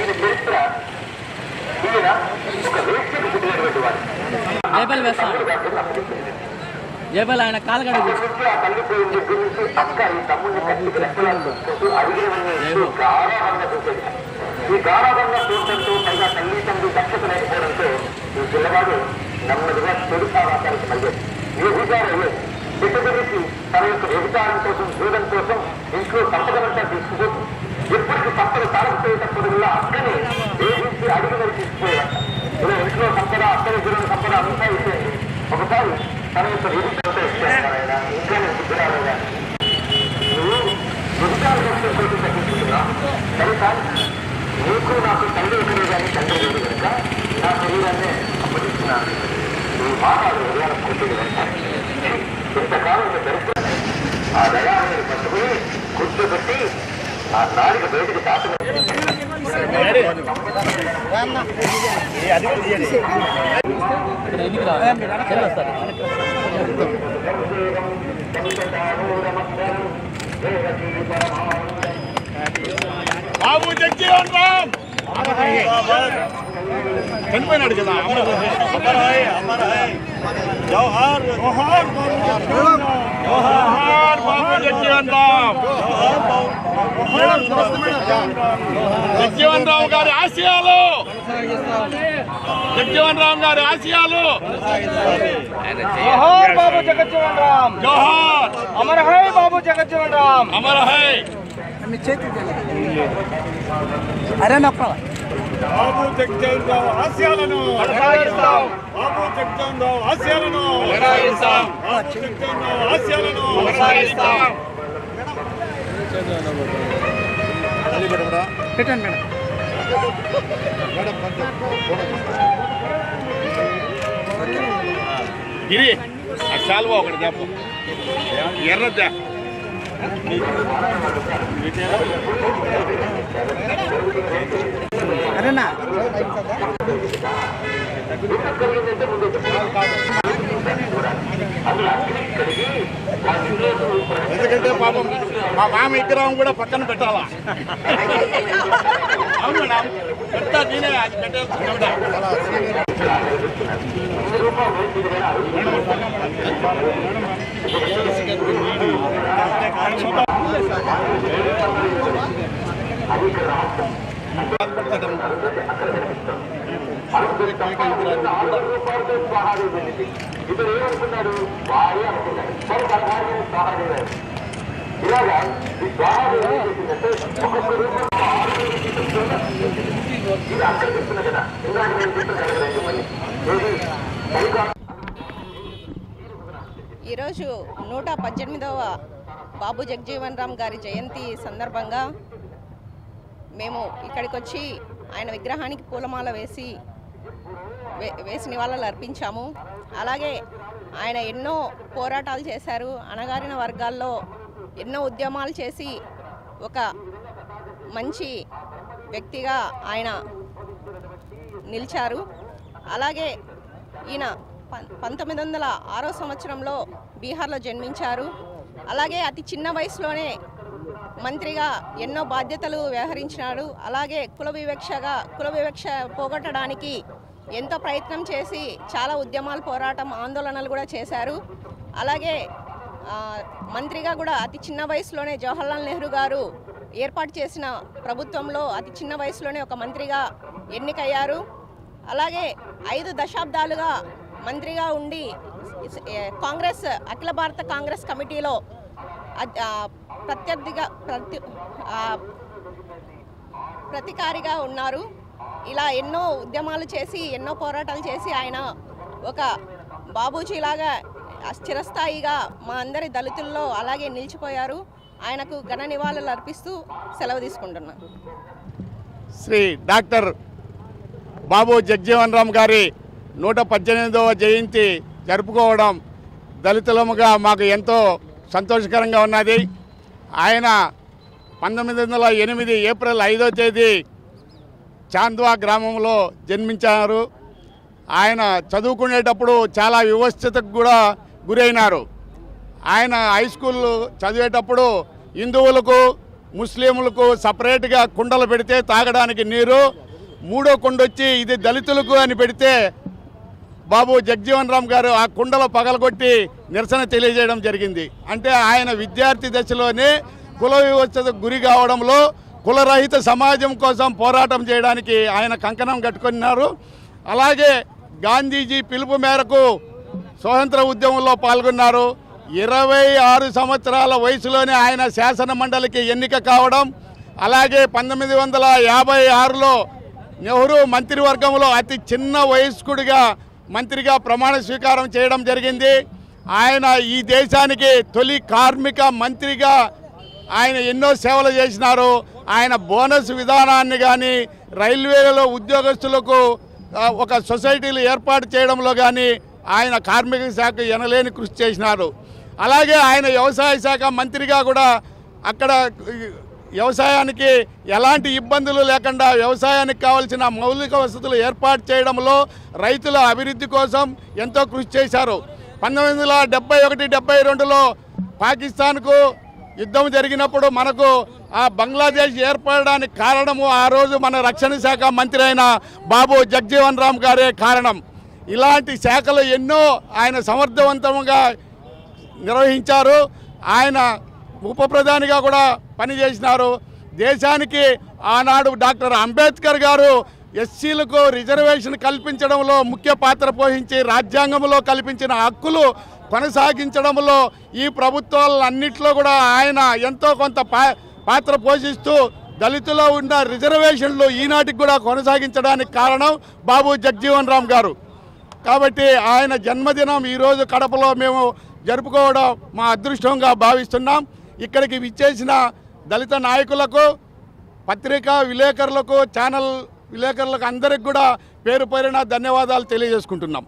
ఇది చరిత్ర ఈయన ఒక వేష్టికి పుట్టినటువంటి వాడు. జయబల్ జయబల్ ఆయన కాలగడ తల్లిపోయింది గురించి అక్క ఈ తమ్ముడిని కట్టికి లెక్కలాడుకుంటూ అడిగేవన్నీ గారాభంగా చూసేది. ఈ గారాభంగా చూడటంతో పైగా తల్లి తండ్రి దక్షత లేకపోవడంతో ఈ పిల్లవాడు నెమ్మదిగా చెడు సావాసానికి మళ్ళీ వ్యభిచారం అయ్యేది పెట్టుబడికి తన యొక్క వ్యభిచారం కోసం జీవనం కోసం ఇంట్లో సంపదనంతా తీసుకుపోతుంది ఎప్పటికీ సంపద తారకపోయేట అక్కని వేధించి అడిగి మరి తీసుకుపోయేవాడు ఇలా ఇంట్లో సంపద అక్కని గురువుల సంపద అంతా ఇచ్చేయండి ఒకసారి తన యొక్క వ్యభిచారంతో ఇచ్చేస్తారైనా ఇంకా నేను బుద్ధిరాలేదా నువ్వు వ్యభిచారం చేసే కోసం తగ్గించుకున్నా సరే సార్ నీకు నాకు తండ్రి ఒకరే కానీ తండ్రి లేదు కనుక నా శరీరాన్ని అప్పగిస్తున్నాను ఈ మాట హృదయాలకు కొట్టేది కనుక ఇంతకాలం దరిద్రం ఆ దయాన్ని పట్టుకుని కూర్చోబెట్టి ఆ నాలుగు బయటికి దాటం ఇక్కడ ఎన్నికి రా చెల్లి వస్తారు బాబు జగ్జీవన్ రామ్ చనిపోయినాడు కదా అమర్ హై అమర్ హై జవహర్ జవహర్ జవహర్ బాబు జగ్జీవన్ రామ్ గారి ఆశయాలు. జగ్జీవన్ రామ్ గారి ఆశయాలు. జోహార్ బాబు జగజ్జీవన్ రామ్. జవహర్ అమర్ హై బాబు జగజ్జీవన్ రామ్. అమర్ హై. అరే నప్ప బాబు జగ్జీవన్ రావు ఆశయాలను బాబు జగ్జీవన్ రావు ఆశయాలను బాబు జగ్జీవన్ రావు ఆశయాలను పెట్టండి మేడం. గిరి ఆ శాల్వా ఒకటి చెప్పు ఎర్రద్దా. పాపం మా మామ విగ్రహం కూడా పక్కన పెట్టాలా అవును మేడం పెడతా నేనే అది పెట్టేస్తాను రూపాయలతో స్వాహాదే వెళ్ళింది ఇతను ఏమనుకున్నాడు భార్య అనుకున్నాడు ఇలాగా ఈ ఏం చేసిందంటే ఒక్కొక్క ఇది చెప్తున్నా కదా. ఇందాక నేను చెప్తున్నా కదా ఈరోజు నూట పద్దెనిమిదవ బాబు జగజీవన్ రామ్ గారి జయంతి సందర్భంగా మేము ఇక్కడికి వచ్చి ఆయన విగ్రహానికి పూలమాల వేసి వే వేసి నివాళులు అర్పించాము. అలాగే ఆయన ఎన్నో పోరాటాలు చేశారు. అణగారిన వర్గాల్లో ఎన్నో ఉద్యమాలు చేసి ఒక మంచి వ్యక్తిగా ఆయన నిలిచారు. అలాగే ఈయన పం- పంతొమ్మిది వందల ఆరో సంవత్సరంలో బీహార్లో జన్మించారు. అలాగే అతి చిన్న వయసులోనే మంత్రిగా ఎన్నో బాధ్యతలు వ్యవహరించినాడు. అలాగే కుల వివక్షగా కుల వివక్ష పోగొట్టడానికి ఎంతో ప్రయత్నం చేసి చాలా ఉద్యమాలు పోరాటం ఆందోళనలు కూడా చేశారు. అలాగే మంత్రిగా కూడా అతి చిన్న వయసులోనే జవహర్లాల్ నెహ్రూ గారు ఏర్పాటు చేసిన ప్రభుత్వంలో అతి చిన్న వయసులోనే ఒక మంత్రిగా ఎన్నికయ్యారు. అలాగే ఐదు దశాబ్దాలుగా మంత్రిగా ఉండి కాంగ్రెస్ అఖిల భారత కాంగ్రెస్ కమిటీలో ప్రత్యర్థిగా ప్రతి ప్రతికారిగా ఉన్నారు. ఇలా ఎన్నో ఉద్యమాలు చేసి ఎన్నో పోరాటాలు చేసి ఆయన ఒక బాబూజీలాగా చిరస్థాయిగా మా అందరి దళితుల్లో అలాగే నిలిచిపోయారు. ఆయనకు ఘన నివాళులు అర్పిస్తూ సెలవు తీసుకుంటున్నా. శ్రీ డాక్టర్ బాబు జగ్జీవన్ రామ్ గారి నూట పద్దెనిమిదవ జయంతి జరుపుకోవడం దళితులముగా మాకు ఎంతో సంతోషకరంగా ఉన్నది. ఆయన పంతొమ్మిది వందల ఎనిమిది ఏప్రిల్ ఐదో తేదీ చాంద్వా గ్రామంలో జన్మించారు. ఆయన చదువుకునేటప్పుడు చాలా వివస్థతకు కూడా గురైనారు. ఆయన హై స్కూల్ చదివేటప్పుడు హిందువులకు ముస్లింలకు సపరేట్గా కుండలు పెడితే తాగడానికి నీరు మూడో కుండ వచ్చి ఇది దళితులకు అని పెడితే బాబు జగ్జీవన్ రామ్ గారు ఆ కుండలో పగలగొట్టి నిరసన తెలియజేయడం జరిగింది. అంటే ఆయన విద్యార్థి దశలోనే కుల వివస్థకు గురి కావడంలో కులరహిత సమాజం కోసం పోరాటం చేయడానికి ఆయన కంకణం కట్టుకున్నారు. అలాగే గాంధీజీ పిలుపు మేరకు స్వతంత్ర ఉద్యమంలో పాల్గొన్నారు. ఇరవై ఆరు సంవత్సరాల వయసులోనే ఆయన శాసన మండలికి ఎన్నిక కావడం అలాగే పంతొమ్మిది వందల యాభై ఆరులో నెహ్రూ మంత్రివర్గంలో అతి చిన్న వయస్కుడిగా మంత్రిగా ప్రమాణ స్వీకారం చేయడం జరిగింది. ఆయన ఈ దేశానికి తొలి కార్మిక మంత్రిగా ఆయన ఎన్నో సేవలు చేసినారు. ఆయన బోనస్ విధానాన్ని కానీ రైల్వేలలో ఉద్యోగస్తులకు ఒక సొసైటీలు ఏర్పాటు చేయడంలో కానీ ఆయన కార్మిక శాఖ ఎనలేని కృషి చేసినారు. అలాగే ఆయన వ్యవసాయ శాఖ మంత్రిగా కూడా అక్కడ వ్యవసాయానికి ఎలాంటి ఇబ్బందులు లేకుండా వ్యవసాయానికి కావాల్సిన మౌలిక వసతులు ఏర్పాటు చేయడంలో రైతుల అభివృద్ధి కోసం ఎంతో కృషి చేశారు. పంతొమ్మిది వందల డెబ్బై ఒకటి డెబ్బై రెండులో పాకిస్తాన్కు యుద్ధం జరిగినప్పుడు మనకు ఆ బంగ్లాదేశ్ ఏర్పడడానికి కారణము ఆ రోజు మన రక్షణ శాఖ మంత్రి అయిన బాబు జగ్జీవన్ రామ్ గారే కారణం. ఇలాంటి శాఖలు ఎన్నో ఆయన సమర్థవంతంగా నిర్వహించారు. ఆయన ఉప ప్రధానిగా కూడా పనిచేసినారు. దేశానికి ఆనాడు డాక్టర్ అంబేద్కర్ గారు ఎస్సీలకు రిజర్వేషన్ కల్పించడంలో ముఖ్య పాత్ర పోషించి రాజ్యాంగంలో కల్పించిన హక్కులు కొనసాగించడంలో ఈ ప్రభుత్వాలన్నింటిలో కూడా ఆయన ఎంతో కొంత పా- పాత్ర పోషిస్తూ దళితులో ఉన్న రిజర్వేషన్లు ఈనాటికి కూడా కొనసాగించడానికి కారణం బాబు జగ్జీవన్ రామ్ గారు. కాబట్టి ఆయన జన్మదినం ఈరోజు కడపలో మేము జరుపుకోవడం మా అదృష్టంగా భావిస్తున్నాం. ఇక్కడికి విచ్చేసిన దళిత నాయకులకు పత్రికా విలేకరులకు ఛానల్ విలేకరులకు అందరికి కూడా పేరు పేరున ధన్యవాదాలు తెలియజేసుకుంటున్నాం.